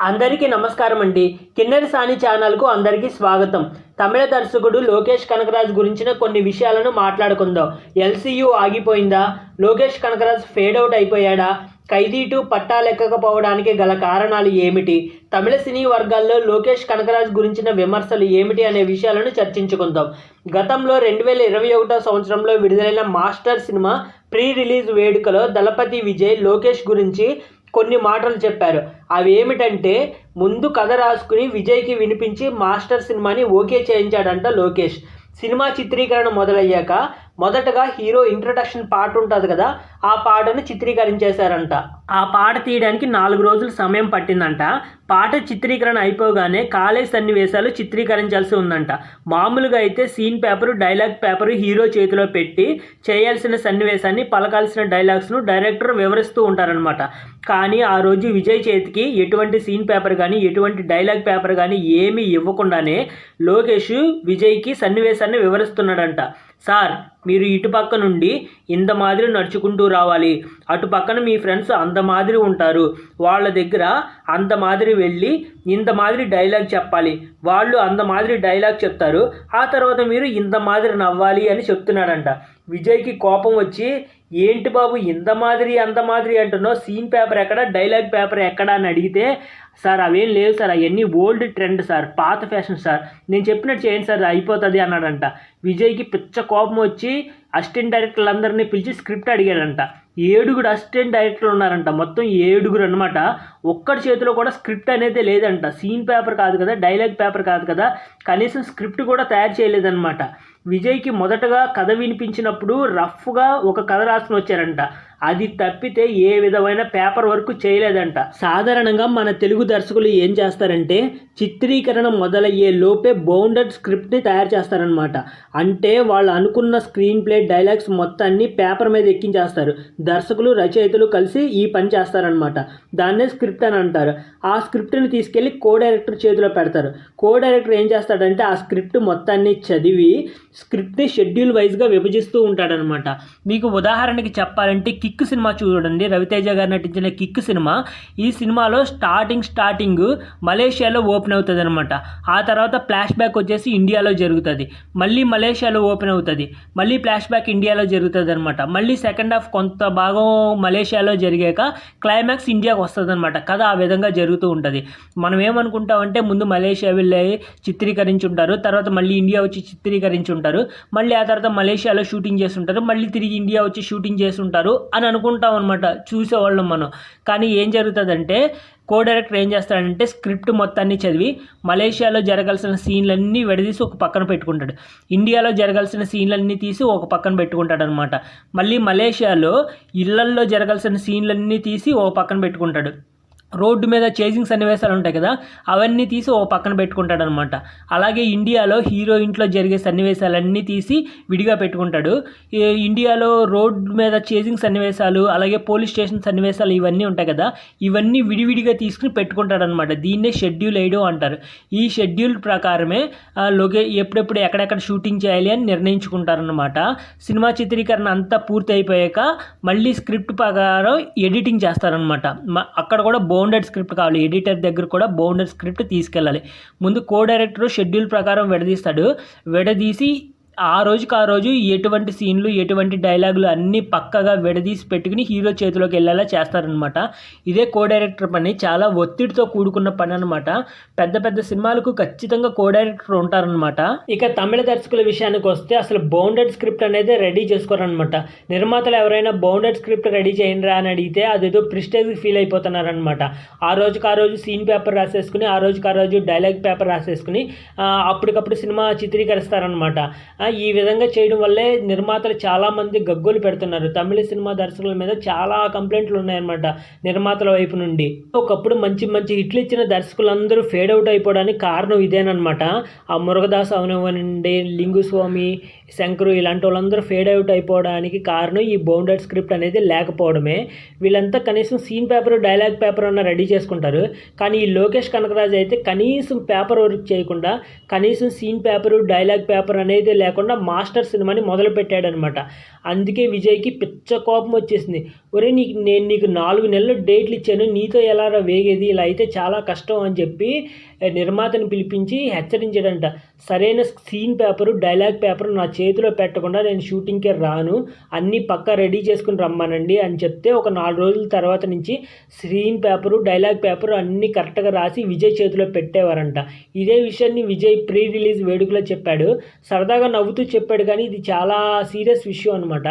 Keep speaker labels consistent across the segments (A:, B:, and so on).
A: అందరికీ నమస్కారం అండి కిన్నెర సాని ఛానల్కు అందరికీ స్వాగతం. తమిళ దర్శకుడు లోకేష్ కనకరాజ్ గురించిన కొన్ని విషయాలను మాట్లాడుకుందాం. ఎల్సీయూ ఆగిపోయిందా? లోకేష్ కనకరాజ్ ఫేడ్ అవుట్ అయిపోయాడా? ఖైదీ టూ పట్టాలెక్కకపోవడానికి గల కారణాలు ఏమిటి? తమిళ సినీ వర్గాల్లో లోకేష్ కనకరాజ్ గురించిన విమర్శలు ఏమిటి అనే విషయాలను చర్చించుకుందాం. గతంలో రెండు వేల ఇరవై ఒకటో సంవత్సరంలో విడుదలైన మాస్టర్ సినిమా ప్రీ రిలీజ్ వేడుకలో దళపతి విజయ్ లోకేష్ గురించి కొన్ని మాటలు చెప్పారు. అవి ఏమిటంటే ముందు కథ రాసుకుని విజయ్కి వినిపించి మాస్టర్ సినిమాని ఓకే చేయించాడంట లోకేష్. సినిమా చిత్రీకరణ మొదలయ్యాక మొదటగా హీరో ఇంట్రడక్షన్ పాట ఉంటుంది కదా ఆ పాటను చిత్రీకరించేశారంట. ఆ పాట తీయడానికి నాలుగు రోజులు సమయం పట్టిందంట. పాట చిత్రీకరణ అయిపోగానే కాలేజ్ సన్నివేశాలు చిత్రీకరించాల్సి ఉందంట. మామూలుగా అయితే scene paper dialogue paper hero చేతిలో పెట్టి చేయాల్సిన సన్నివేశాన్ని పలకాల్సిన డైలాగ్స్ను డైరెక్టర్ వివరిస్తూ ఉంటారనమాట కానీ ఆ రోజు విజయ్ చేతికి ఎటువంటి సీన్ పేపర్ కానీ ఎటువంటి డైలాగ్ పేపర్ కానీ ఏమీ ఇవ్వకుండానే లోకేష్ విజయ్కి సన్నివేశాన్ని వివరిస్తున్నాడంట. సార్ మీరు ఇటు పక్క నుండి ఇంత మాదిరి నడుచుకుంటూ రావాలి. అటు పక్కన మీ ఫ్రెండ్స్ అంత మాదిరి ఉంటారు. వాళ్ళ దగ్గర అంత మాదిరి వెళ్ళి ఇంత మాదిరి డైలాగ్ చెప్పాలి. వాళ్ళు అంత మాదిరి డైలాగ్ చెప్తారు. ఆ తర్వాత మీరు ఇంత మాదిరి నవ్వాలి అని చెప్తున్నాడంట. విజయ్కి కోపం వచ్చి ఏంటి బాబు ఇంత మాదిరి అంత మాదిరి అంటున్నావు? సీన్ పేపర్ ఎక్కడ? డైలాగ్ పేపర్ ఎక్కడ? అని అడిగితే సార్ అవేం లేవు సార్. అవన్నీ ఓల్డ్ ట్రెండ్ సార్. పాత ఫ్యాషన్ సార్. నేను చెప్పినట్టు చేయండి సార్. అయిపోతుంది అన్నాడంట. విజయ్కి పిచ్చ కోపం వచ్చి అసిస్టెంట్ డైరెక్టర్లందరినీ పిలిచి స్క్రిప్ట్ అడిగాడంట. ఏడుగురు అసిస్టెంట్ డైరెక్టర్లు ఉన్నారంట. మొత్తం ఏడుగురు అనమాట ఒక్కడి చేతిలో కూడా స్క్రిప్ట్ అనేది లేదంట. సీన్ పేపర్ కాదు కదా డైలాగ్ పేపర్ కాదు కదా. కనీసం స్క్రిప్ట్ కూడా తయారు చేయలేదన్నమాట. విజయ్కి మొదటగా కథ వినిపించినప్పుడు రఫ్గా ఒక కథ రాసుకుని వచ్చారంట. అది తప్పితే ఏ విధమైన పేపర్ వర్క్ చేయలేదంట. సాధారణంగా మన తెలుగు దర్శకులు ఏం చేస్తారంటే చిత్రీకరణ మొదలయ్యే లోపే బౌండెడ్ స్క్రిప్ట్ని తయారు చేస్తారనమాట అంటే వాళ్ళు అనుకున్న స్క్రీన్ ప్లే డైలాగ్స్ మొత్తాన్ని పేపర్ మీద ఎక్కించేస్తారు. దర్శకులు రచయితలు కలిసి ఈ పని చేస్తారనమాట దాన్నే స్క్రిప్ట్ అని అంటారు. ఆ స్క్రిప్ట్ని తీసుకెళ్ళి కో డైరెక్టర్ చేతిలో పెడతారు. కో డైరెక్టర్ ఏం చేస్తాడంటే ఆ స్క్రిప్ట్ మొత్తాన్ని చదివి స్క్రిప్ట్ని షెడ్యూల్ వైజ్గా విభజిస్తూ ఉంటాడనమాట మీకు ఉదాహరణకి చెప్పాలంటే కిక్ సినిమా చూడండి. రవితేజ గారు నటించిన కిక్ సినిమా. ఈ సినిమాలో స్టార్టింగ్ స్టార్టింగ్ మలేషియాలో ఓపెన్ అవుతుంది అనమాట ఆ తర్వాత ఫ్లాష్ బ్యాక్ వచ్చేసి ఇండియాలో జరుగుతుంది. మళ్ళీ మలేషియాలో ఓపెన్ అవుతుంది. మళ్ళీ ఫ్లాష్ బ్యాక్ ఇండియాలో జరుగుతుంది అనమాట మళ్ళీ సెకండ్ హాఫ్ కొంత భాగం మలేషియాలో జరిగాక క్లైమాక్స్ ఇండియాకి వస్తుంది అనమాట కథ ఆ విధంగా జరుగుతూ ఉంటుంది. మనం ఏమనుకుంటామంటే ముందు మలేషియా వెళ్ళి చిత్రీకరించుంటారు. తర్వాత మళ్ళీ ఇండియా వచ్చి చిత్రీకరించుంటారు. మళ్ళీ ఆ తర్వాత మలేషియాలో షూటింగ్ చేస్తుంటారు. మళ్ళీ తిరిగి ఇండియా వచ్చి షూటింగ్ చేస్తుంటారు. అని అనుకుంటాం అనమాట చూసేవాళ్ళం మనం. కానీ ఏం జరుగుతుందంటే కో డైరెక్టర్ ఏం చేస్తాడంటే స్క్రిప్ట్ మొత్తాన్ని చదివి మలేషియాలో జరగాల్సిన సీన్లన్నీ విడదీసి ఒక పక్కన పెట్టుకుంటాడు. ఇండియాలో జరగాల్సిన సీన్లన్నీ తీసి ఒక పక్కన పెట్టుకుంటాడు అనమాట మళ్ళీ మలేషియాలో ఇళ్ళల్లో జరగాల్సిన సీన్లన్నీ తీసి ఒక పక్కన పెట్టుకుంటాడు. రోడ్డు మీద చేజింగ్ సన్నివేశాలు ఉంటాయి కదా అవన్నీ తీసి ఓ పక్కన పెట్టుకుంటాడనమాట. అలాగే ఇండియాలో హీరో ఇంట్లో జరిగే సన్నివేశాలన్నీ తీసి విడిగా పెట్టుకుంటాడు. ఈ ఇండియాలో రోడ్డు మీద చేజింగ్ సన్నివేశాలు అలాగే పోలీస్ స్టేషన్ సన్నివేశాలు ఇవన్నీ ఉంటాయి కదా ఇవన్నీ విడివిడిగా తీసుకుని పెట్టుకుంటాడనమాట. దీన్నే షెడ్యూల్ వేయడం అంటారు. ఈ షెడ్యూల్ ప్రకారమే లొకే ఎప్పుడెప్పుడు ఎక్కడెక్కడ షూటింగ్ చేయాలి అని నిర్ణయించుకుంటారనమాట. సినిమా చిత్రీకరణ అంతా పూర్తి అయిపోయాక మళ్ళీ స్క్రిప్ట్ ప్రకారం ఎడిటింగ్ చేస్తారనమాట. మ- అక్కడ కూడా బౌండెడ్ స్క్రిప్ట్ కావాలి. ఎడిటర్ దగ్గర కూడా బౌండెడ్ స్క్రిప్ట్ తీసుకెళ్ళాలి. ముందు కో డైరెక్టర్ షెడ్యూల్ ప్రకారం విడదీస్తాడు. విడదీసి ఆ రోజుకి ఆ రోజు ఎటువంటి సీన్లు ఎటువంటి డైలాగులు అన్నీ పక్కగా విడదీసి పెట్టుకుని హీరో చేతిలోకి వెళ్ళేలా చేస్తారనమాట ఇదే కో డైరెక్టర్ పని. చాలా ఒత్తిడితో కూడుకున్న పని అనమాట పెద్ద పెద్ద సినిమాలకు ఖచ్చితంగా కో డైరెక్టర్ ఉంటారనమాట ఇక తమిళ దర్శకుల విషయానికి వస్తే అసలు బౌండెడ్ స్క్రిప్ట్ అనేది రెడీ చేసుకోరనమాట నిర్మాతలు ఎవరైనా బౌండెడ్ స్క్రిప్ట్ రెడీ చేయండి అని అడిగితే అదేదో ప్రిస్టేజ్ ఫీల్ అయిపోతున్నారనమాట ఆ రోజుకి ఆ రోజు సీన్ పేపర్ రాసేసుకుని ఆ రోజుకి ఆ రోజు డైలాగ్ పేపర్ రాసేసుకుని అప్పటికప్పుడు సినిమా చిత్రీకరిస్తారనమాట ఈ విధంగా చేయడం వల్లే నిర్మాతలు చాలామంది గగ్గోలు పెడుతున్నారు. తమిళ సినిమా దర్శకుల మీద చాలా కంప్లైంట్లు ఉన్నాయన్నమాట నిర్మాతల వైపు నుండి. ఒకప్పుడు మంచి మంచి హిట్లు ఇచ్చిన దర్శకులందరూ ఫేడ్ అవుట్ అయిపోవడానికి కారణం ఇదేనమాట ఆ మురుగదాస్ అవనివ్వనండి లింగుస్వామి శంకరు ఇలాంటి వాళ్ళందరూ ఫేడ్ అవుట్ అయిపోవడానికి కారణం ఈ బౌండెడ్ స్క్రిప్ట్ అనేది లేకపోవడమే. వీళ్ళంతా కనీసం సీన్ పేపర్ డైలాగ్ పేపర్ అన్న రెడీ చేసుకుంటారు. కానీ ఈ లోకేష్ కనకరాజ్ అయితే కనీసం పేపర్ వర్క్ చేయకుండా కనీసం సీన్ పేపర్ డైలాగ్ పేపర్ అనేది లేకుండా లేకుండా మాస్టర్ సినిమాని మొదలు పెట్టాడనమాట అందుకే విజయ్కి పిచ్చ కోపం వచ్చేసింది. ఒరే నీకు నేను నీకు నాలుగు నెలలు డేట్లు ఇచ్చాను నీతో ఎలా వేగేది? ఇలా అయితే చాలా కష్టం అని చెప్పి నిర్మాతను పిలిపించి హెచ్చరించాడంట. సరైన సీన్ పేపరు డైలాగ్ పేపర్ నా చేతిలో పెట్టకుండా నేను షూటింగ్కే రాను. అన్నీ పక్కా రెడీ చేసుకుని రమ్మానండి అని చెప్తే ఒక నాలుగు రోజుల తర్వాత నుంచి స్క్రీన్ పేపరు డైలాగ్ పేపరు అన్నీ కరెక్ట్గా రాసి విజయ్ చేతిలో పెట్టేవారంట. ఇదే విషయాన్ని విజయ్ ప్రీ రిలీజ్ వేడుకలో చెప్పాడు. సరదాగా నవ్వుతూ చెప్పాడు కానీ ఇది చాలా సీరియస్ విషయం అనమాట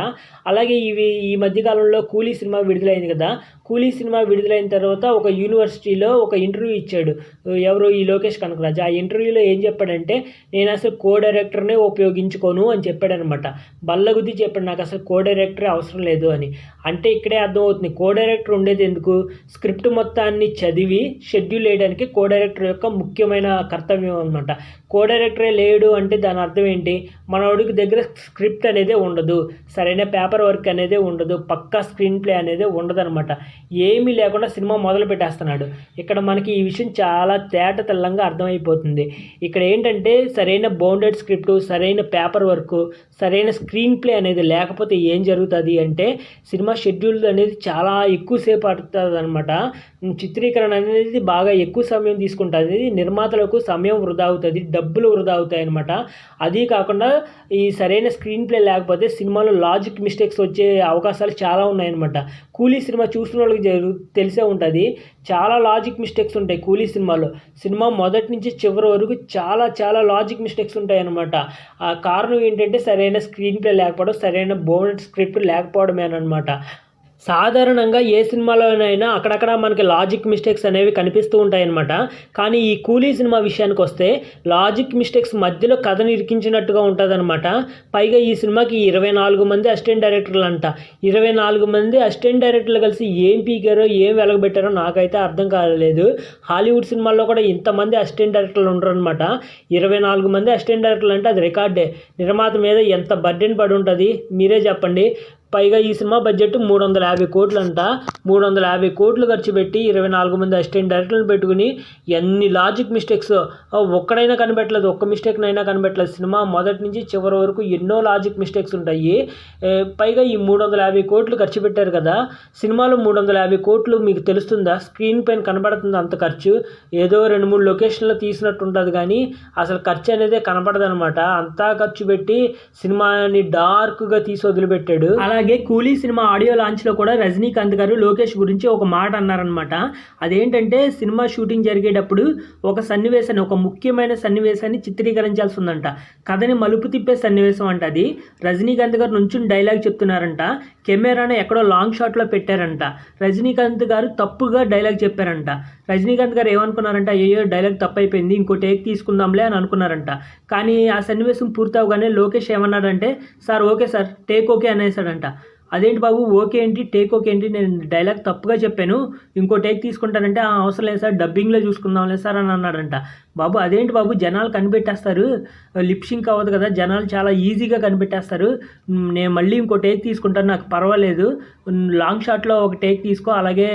A: అలాగే ఇవి ఈ మధ్యకాలంలో కూలీ సినిమా విడుదలైంది కదా. కూలీ సినిమా విడుదలైన తర్వాత ఒక యూనివర్సిటీలో ఒక ఇంటర్వ్యూ ఇచ్చాడు. ఎవరు ఈ లోకేష్ కనకరాజు ఆ ఇంటర్వ్యూలో ఏం చెప్పాడంటే నేను అసలు కో డైరెక్టర్నే ఉపయోగించుకోను అని చెప్పాడనమాట. బల్లగుద్ది చెప్పాడు నాకు అసలు కో డైరెక్టరే అవసరం లేదు అని. అంటే ఇక్కడే అర్థమవుతుంది కో డైరెక్టర్ ఉండేది ఎందుకు? స్క్రిప్ట్ మొత్తాన్ని చదివి షెడ్యూల్ వేయడానికి కో డైరెక్టర్ యొక్క ముఖ్యమైన కర్తవ్యం అనమాట కో డైరెక్టరే లేడు అంటే దాని అర్థం ఏంటి? మనోడికి దగ్గర స్క్రిప్ట్ అనేది ఉండదు సరైన పేపర్ వర్క్ అనేది ఉండదు పక్కా స్క్రీన్ ప్లే అనేది ఉండదనమాట ఏమీ లేకుండా సినిమా మొదలు పెట్టేస్తున్నాడు ఇక్కడ మనకి ఈ విషయం చాలా తేట తెల్లంగా అర్థమైపోతుంది. ఇక్కడ ఏంటంటే సరైన బౌండెడ్ స్క్రిప్ట్ సరైన పేపర్ వర్క్ సరైన స్క్రీన్ ప్లే అనేది లేకపోతే ఏం జరుగుతుంది అంటే సినిమా షెడ్యూల్ అనేది చాలా ఎక్కువసేపు పడుతుంది అనమాట చిత్రీకరణ అనేది బాగా ఎక్కువ సమయం తీసుకుంటుంది. నిర్మాతలకు సమయం వృధా అవుతుంది డబ్బులు వృధా అవుతాయి అనమాట అది కాకుండా ఈ సరైన స్క్రీన్ ప్లే లేకపోతే సినిమాలో లాజిక్ మిస్టేక్స్ వచ్చే అవకాశాలు చాలా ఉన్నాయన్నమాట. కూలీ సినిమా చూసిన వాళ్ళకి తెలిసే ఉంటుంది. చాలా లాజిక్ మిస్టేక్స్ ఉంటాయి కూలీ సినిమాలో. సినిమా మొదటి నుంచి చివరి వరకు చాలా చాలా లాజిక్ మిస్టేక్స్ ఉంటాయన్నమాట. ఆ కారణం ఏంటంటే సరైన స్క్రీన్ ప్లే లేకపోవడం సరైన బోనెట్ స్క్రిప్ట్ లేకపోవడమేనమాట సాధారణంగా ఏ సినిమాలోనైనా అక్కడక్కడ మనకి లాజిక్ మిస్టేక్స్ అనేవి కనిపిస్తూ ఉంటాయన్నమాట. కానీ ఈ కూలీ సినిమా విషయానికి వస్తే లాజిక్ మిస్టేక్స్ మధ్యలో కథను ఇరికించినట్టుగా ఉంటుందన్నమాట. పైగా ఈ సినిమాకి ఇరవై నాలుగు మంది అసిస్టెంట్ డైరెక్టర్లు అంట ఇరవై నాలుగు మంది అసిస్టెంట్ డైరెక్టర్లు కలిసి ఏం పీకారో ఏం వెలగబెట్టారో నాకైతే అర్థం కాలేదు. హాలీవుడ్ సినిమాల్లో కూడా ఇంతమంది అసిస్టెంట్ డైరెక్టర్లు ఉండరు అనమాట ఇరవై నాలుగు మంది అసిస్టెంట్ డైరెక్టర్లు అంటే అది రికార్డే. నిర్మాత మీద ఎంత బర్డెన్ పడి ఉంటుంది మీరే చెప్పండి. పైగా ఈ సినిమా బడ్జెట్ మూడు వందల యాభై కోట్లు అంట మూడు వందల యాభై కోట్లు ఖర్చు పెట్టి ఇరవై నాలుగు మంది అసిస్టెంట్ డైరెక్టర్లు పెట్టుకుని ఎన్ని లాజిక్ మిస్టేక్స్. ఒక్కడైనా కనిపెట్టలేదు. ఒక్క మిస్టేక్నైనా కనిపెట్టలేదు. సినిమా మొదటి నుంచి చివరి వరకు ఎన్నో లాజిక్ మిస్టేక్స్ ఉంటాయి. పైగా ఈ మూడు వందల యాభై కోట్లు ఖర్చు పెట్టారు కదా. సినిమాలో మూడు వందల యాభై కోట్లు మీకు తెలుస్తుందా? స్క్రీన్ పైన కనబడుతుందా అంత ఖర్చు? ఏదో రెండు మూడు లొకేషన్లో తీసినట్టు ఉంటుంది కానీ అసలు ఖర్చు అనేది కనపడదు అనమాట అంతా ఖర్చు పెట్టి సినిమాని డార్క్గా తీసి వదిలిపెట్టాడు. అలాగే కూలీ సినిమా ఆడియో లాంచ్లో కూడా రజనీకాంత్ గారు లోకేష్ గురించి ఒక మాట అన్నారనమాట అదేంటంటే సినిమా షూటింగ్ జరిగేటప్పుడు ఒక సన్నివేశాన్ని ఒక ముఖ్యమైన సన్నివేశాన్ని చిత్రీకరించాల్సి ఉందంట కథని మలుపు తిప్పే సన్నివేశం అంట అది. రజనీకాంత్ గారు నుంచి డైలాగ్ చెప్తున్నారంట. కెమెరాను ఎక్కడో లాంగ్ షాట్లో పెట్టారంట. రజనీకాంత్ గారు తప్పుగా డైలాగ్ చెప్పారంట. రజనీకాంత్ గారు ఏమనుకున్నారంట? అయ్యో డైలాగ్ తప్పు అయిపోయింది ఇంకో టేక్ తీసుకుందాంలే అని అనుకున్నారంట. కానీ ఆ సన్నివేశం పూర్తవగానే లోకేష్ ఏమన్నాడంటే sir okay sir take okay అనేసాడంట. అదేంటి బాబు ఓకే ఏంటి టేక్ ఓకే ఏంటి నేను డైలాగ్ తప్పుగా చెప్పాను ఇంకో టేక్ తీసుకుంటానంటే "ఆ, అవసరం లేదు సార్ డబ్బింగ్లో చూసుకుందాంలే సార్ అని అన్నాడంట. బాబు అదేంటి బాబు జనాలు కనిపెట్టేస్తారు. లిప్షింక్ అవ్వదు కదా జనాలు చాలా ఈజీగా కనిపెట్టేస్తారు. నేను మళ్ళీ ఇంకో టేక్ తీసుకుంటాను నాకు పర్వాలేదు. లాంగ్ షాట్లో ఒక టేక్ తీసుకో అలాగే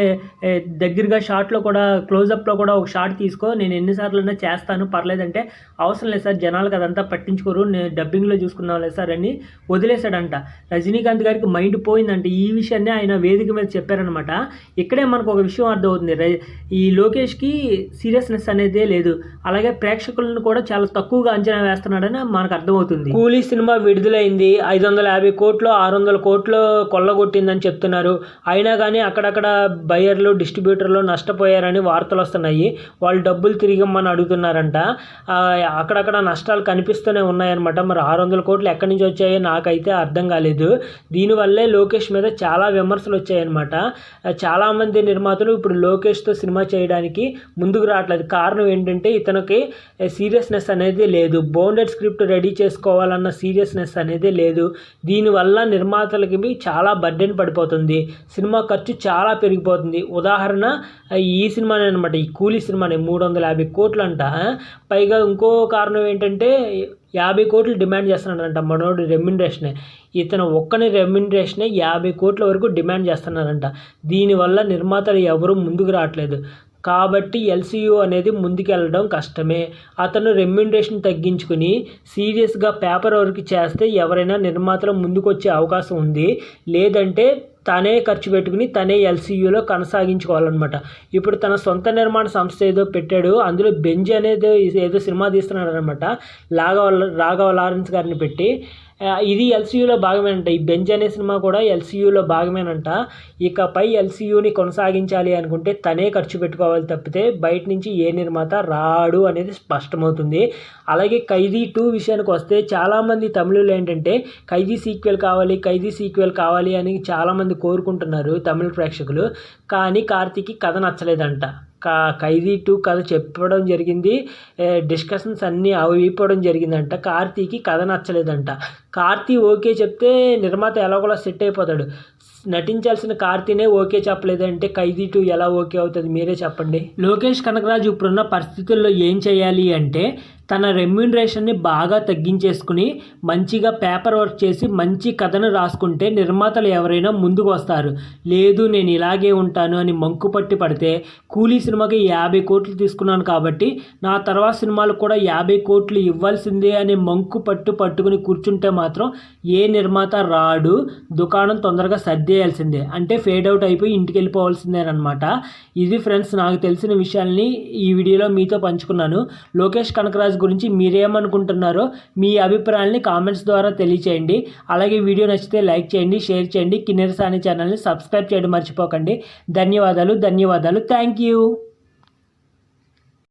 A: దగ్గరగా షాట్లో కూడా క్లోజప్లో కూడా ఒక షాట్ తీసుకో. నేను ఎన్నిసార్లైనా చేస్తాను పర్లేదంటే అవసరం లేదు సార్ జనాలకు అదంతా పట్టించుకోరు నేను డబ్బింగ్లో చూసుకుందాం లేదు సార్ అని వదిలేశాడంట. రజనీకాంత్ గారికి మైండ్ పోయిందంటే ఈ విషయాన్ని ఆయన వేదిక మీద చెప్పారనమాట ఇక్కడే మనకు ఒక విషయం అర్థమవుతుంది. ఈ లోకేష్కి సీరియస్నెస్ అనేదే లేదు. అలాగే ప్రేక్షకులను కూడా చాలా తక్కువగా అంచనా వేస్తున్నాడని మనకు అర్థమవుతుంది. కూలీ సినిమా విడుదలైంది. ఐదు వందల యాభై కోట్లు ఆరు వందల కోట్లు కొల్లగొట్టిందని చెప్తున్నారు. అయినా కానీ అక్కడక్కడ బయర్లు డిస్ట్రిబ్యూటర్లు నష్టపోయారని వార్తలు వస్తున్నాయి. వాళ్ళు డబ్బులు తిరిగిమ్మని అడుగుతున్నారంట. అక్కడక్కడ నష్టాలు కనిపిస్తూనే ఉన్నాయన్నమాట. మరి ఆరు వందల కోట్లు ఎక్కడి నుంచి వచ్చాయో నాకైతే అర్థం కాలేదు. దీనివల్లే లోకేష్ మీద చాలా విమర్శలు వచ్చాయన్నమాట. చాలామంది నిర్మాతలు ఇప్పుడు లోకేష్తో సినిమా చేయడానికి ముందుకు రావట్లేదు. కారణం ఏంటంటే ఇతనికి సీరియస్నెస్ అనేది లేదు. బౌండెడ్ స్క్రిప్ట్ రెడీ చేసుకోవాలన్న సీరియస్నెస్ అనేది లేదు. దీనివల్ల నిర్మాతలకి చాలా బర్డెన్ పడిపోతుంది. సినిమా ఖర్చు చాలా పెరిగిపోతుంది. ఉదాహరణ ఈ సినిమానే అనమాట ఈ కూలీ సినిమానే మూడు వందల యాభై కోట్లు అంట పైగా ఇంకో కారణం ఏంటంటే యాభై కోట్లు డిమాండ్ చేస్తున్నాడంట మనోడు రెమ్యునరేషనే. ఇతను ఒక్కని రెమ్యునరేషనే యాభై కోట్ల వరకు డిమాండ్ చేస్తున్నారంట దీనివల్ల నిర్మాతలు ఎవరు ముందుకు రావట్లేదు. కాబట్టి ఎల్సీయూ అనేది ముందుకెళ్ళడం కష్టమే. అతను రెమ్యునరేషన్ తగ్గించుకుని సీరియస్గా పేపర్ వర్క్ చేస్తే ఎవరైనా నిర్మాతలు ముందుకు వచ్చే అవకాశం ఉంది. లేదంటే తనే ఖర్చు పెట్టుకుని తనే ఎల్సీయూలో కొనసాగించుకోవాలన్నమాట. ఇప్పుడు తన సొంత నిర్మాణ సంస్థ ఏదో పెట్టాడు అందులో బెంజ్ అనేది ఏదో సినిమా తీస్తున్నాడు అనమాట రాఘవ రాఘవ లారెన్స్ గారిని పెట్టి ఇది ఎల్సీయూలో భాగమేనంట. ఈ బెంజ్ అనే సినిమా కూడా ఎల్సీయూలో భాగమేనంట. ఇకపై ఎల్సీయూని కొనసాగించాలి అనుకుంటే తనే ఖర్చు పెట్టుకోవాలి తప్పితే బయట నుంచి ఏ నిర్మాత రాడు అనేది స్పష్టమవుతుంది. అలాగే ఖైదీ టూ విషయానికి వస్తే చాలామంది తమిళులు ఏంటంటే ఖైదీ సీక్వెల్ కావాలి ఖైదీ సీక్వెల్ కావాలి అని చాలామంది కోరుకుంటున్నారు తమిళ ప్రేక్షకులు. కానీ కార్తీక్కి కథ నచ్చలేదంట. కా ఖైదీ టూ కథ చెప్పడం జరిగింది. డిస్కషన్స్ అన్నీ అయిపోవడం జరిగిందంట. కార్తీకి కథ నచ్చలేదంట. కార్తీ ఓకే చెప్తే నిర్మాత ఎలాగోలా సెట్ అయిపోతాడు. నటించాల్సిన కార్తీనే ఓకే చెప్పలేదంటే ఖైదీ టూ ఎలా ఓకే అవుతుంది మీరే చెప్పండి. లోకేష్ కనకరాజు ఇప్పుడున్న పరిస్థితుల్లో ఏం చేయాలి అంటే తన రెమ్యూనరేషన్ని బాగా తగ్గించేసుకుని మంచిగా పేపర్ వర్క్ చేసి మంచి కథను రాసుకుంటే నిర్మాతలు ఎవరైనా ముందుకు వస్తారు. లేదు నేను ఇలాగే ఉంటాను అని మంకు పట్టి పడితే కూలీ సినిమాకి యాభై కోట్లు తీసుకున్నాను కాబట్టి నా తర్వాత సినిమాలు కూడా యాభై కోట్లు ఇవ్వాల్సిందే అని మంకు పట్టు పట్టుకుని కూర్చుంటే మాత్రం ఏ నిర్మాత రాడు దుకాణం తొందరగా సర్దేయాల్సిందే. అంటే ఫేడ్ అవుట్ అయిపోయి ఇంటికి వెళ్ళిపోవాల్సిందేనమాట ఇది ఫ్రెండ్స్ నాకు తెలిసిన విషయాల్ని ఈ వీడియోలో మీతో పంచుకున్నాను. లోకేష్ కనకరాజ్ గురించి మీరేమనుకుంటున్నారో మీ అభిప్రాయాల్ని కామెంట్స్ ద్వారా తెలియచేయండి. అలాగే వీడియో నచ్చితే లైక్ చేయండి షేర్ చేయండి. కిన్నెర సాని ఛానల్ని సబ్స్క్రైబ్ చేయడం మర్చిపోకండి. ధన్యవాదాలు ధన్యవాదాలు. Thank you.